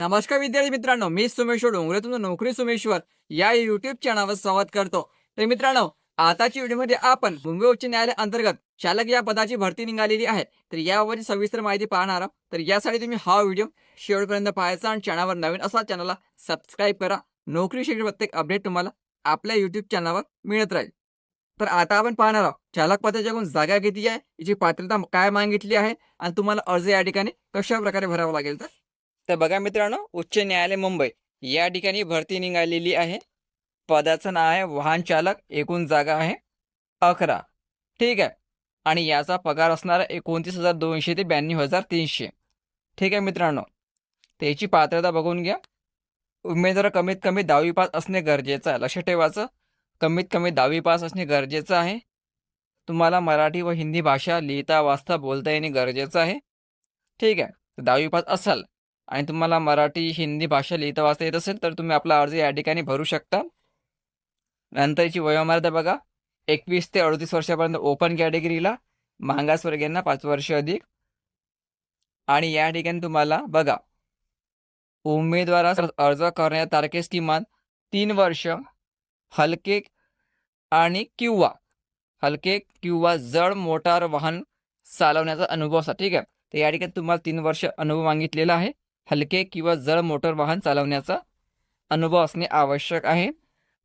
नमस्कार विद्यार्थी मित्रांनो मी सुमेश्वर डोंगरे तुमचं नोकरी सुमेश्वर या युट्यूब चॅनलवर स्वागत करतो. तर मित्रांनो आताच्या व्हिडिओमध्ये आपण मुंबई उच्च न्यायालय अंतर्गत चालक या पदाची भरती निघालेली आहे. तर याबाबतची सविस्तर माहिती पाहणार आहोत. तर यासाठी तुम्ही हा व्हिडिओ शेवटपर्यंत पाहायचा आणि चॅनलवर नवीन असा चॅनलला सबस्क्राईब करा. नोकरी क्षेत्र प्रत्येक अपडेट तुम्हाला आपल्या युट्यूब चॅनलवर मिळत राहील. तर आता आपण पाहणार आहोत चालक पदाच्या जागा किती आहे याची पात्रता काय मागितली आहे आणि तुम्हाला अर्ज या ठिकाणी कशा प्रकारे भरावा लागेल तर तर बघा मित्रांनो उच्च न्यायालय मुंबई या ठिकाणी भरती निघालेली आहे. पदाचं नाव आहे वाहन चालक एकूण जागा आहे अकरा. ठीक आहे. आणि याचा पगार असणार एकोणतीस हजार दोनशे ते ब्याण्णव हजार तीनशे. ठीक आहे मित्रांनो. त्याची पात्रता बघून घ्या. उमेदवार कमीत कमी दहावी पास असणे गरजेचं आहे. लक्षात ठेवायचं. कमीत कमी दहावी पास असणे गरजेचं आहे. तुम्हाला मराठी व हिंदी भाषा लिहिता वाचता बोलता येणे गरजेचं आहे. ठीक आहे. तर दहावी पास असाल आणि तुम्हाला मराठी हिंदी भाषा लिहिता वाचता येत असेल तर तुम्ही आपला अर्ज या ठिकाणी भरू शकता. नंतरची वयोमर्यादा बघा. एकवीस ते अडतीस वर्षापर्यंत ओपन कॅटेगरीला मागासवर्गीयांना पाच वर्ष अधिक. आणि या ठिकाणी तुम्हाला बघा. उमेदवारास अर्ज करण्याच्या तारखेस किमान तीन वर्ष हलके आणि किंवा हलके किंवा जड मोटार वाहन चालवण्याचा अनुभव असा ठीक आहे. तर या ठिकाणी तुम्हाला तीन वर्ष अनुभव मागितलेला आहे. हलके किंवा जड मोटर वाहन चालवण्याचा अनुभव असणे आवश्यक आहे.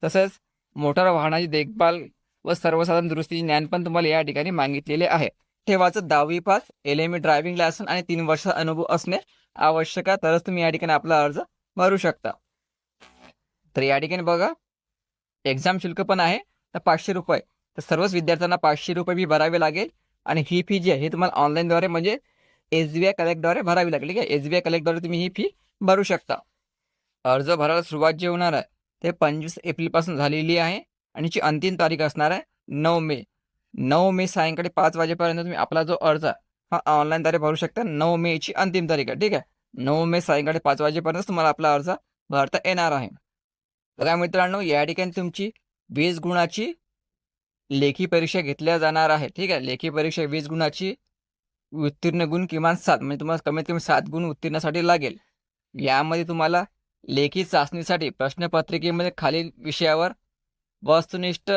तसेच मोटार वाहनाची देखभाल व सर्वसाधारण दुरुस्तीचे ज्ञान पण तुम्हाला या ठिकाणी मागितलेले आहे. ठेवाचं दहावी pass L M E driving licence आणि तीन वर्षाचा अनुभव असणे आवश्यक आहे. तरच तुम्ही या ठिकाणी आपला अर्ज भरू शकता. तर या ठिकाणी बघा एक्झाम शुल्क पण आहे तर पाचशे रुपये. तर सर्वच विद्यार्थ्यांना पाचशे रुपये बी भरावे लागेल. आणि ही फी जी आहे ही तुम्हाला ऑनलाईनद्वारे म्हणजे एस बी आय कलेक्टद्वारे भरावी लागेल. ठीक आहे? एस बी आय कलेक्टद्वारे तुम्ही ही फी भरू शकता. अर्ज भरायला सुरुवात जी होणार आहे ते पंचवीस एप्रिलपासून झालेली आहे आणि जी अंतिम तारीख असणार आहे नऊ मे. नऊ मे सायंकाळी पाच वाजेपर्यंत तुम्ही आपला जो अर्ज आहे हा ऑनलाईनद्वारे भरू शकता. नऊ मेची अंतिम तारीख आहे. ठीक आहे? नऊ मे सायंकाळी पाच वाजेपर्यंत तुम्हाला आपला अर्ज भरता येणार आहे. बघा मित्रांनो या ठिकाणी तुमची वीस गुणाची लेखी परीक्षा घेतल्या जाणार आहे. ठीक आहे? लेखी परीक्षा वीस गुणाची उत्तीर्ण गुण किमान सात म्हणजे तुम्हाला कमीत कमी सात गुण उत्तीर्णासाठी लागेल. यामध्ये तुम्हाला लेखी चाचणीसाठी प्रश्नपत्रिकेमध्ये खालील विषयावर वस्तुनिष्ठ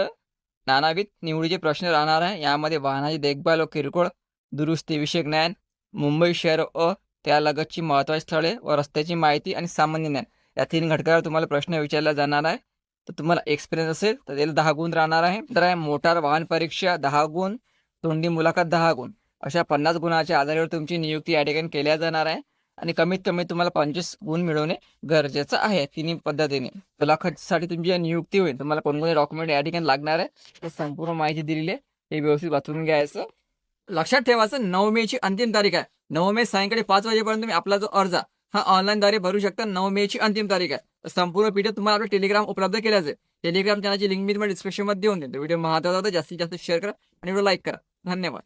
नानाविध निवडीचे प्रश्न राहणार आहे. यामध्ये वाहनाची देखभाल व किरकोळ दुरुस्तीविषयक ज्ञान मुंबई शहर अ त्यालगतची महत्त्वाची स्थळे व रस्त्याची माहिती आणि सामान्य ज्ञान. या तीन घटकावर तुम्हाला प्रश्न विचारला जाणार आहे. तर तुम्हाला एक्सपिरियन्स असेल तर त्याला दहा गुण राहणार आहे. तर आहे मोटार वाहन परीक्षा दहा गुण. तोंडी मुलाखत दहा गुण. अशा पन्नास गुणाच्या आधारावर तुमची नियुक्ती या ठिकाणी केल्या जाणार आहे. आणि कमीत कमी तुम्हाला पंचवीस गुण मिळवणे गरजेचं आहे तिन्ही पद्धतीने. मुलाखतीसाठी तुमची नियुक्ती होईल. तुम्हाला कोणकोणते डॉक्युमेंट या ठिकाणी लागणार आहे तर संपूर्ण माहिती दिलेली आहे. हे व्यवस्थित वाचून घ्यायचं. लक्षात ठेवायचं नऊ मे ची अंतिम तारीख आहे. नऊ मे सायंकाळी पाच वाजेपर्यंत तुम्ही आपला जो अर्ज हा हा ऑनलाईनद्वारे भरू शकता. नऊ मे ची अंतिम तारीख आहे. तर संपूर्ण पीडीएफ तुम्हाला आपलं टेलिग्राम उपलब्ध केल्या जाईल टेलिग्राम चॅनलची लिंक मी तुम्हाला डिस्क्रिप्शनमध्ये देऊन देतो व्हिडिओ महत्त्वाचा होता जास्तीत जास्त शेअर करा आणि व्हिडिओ लाईक करा. धन्यवाद.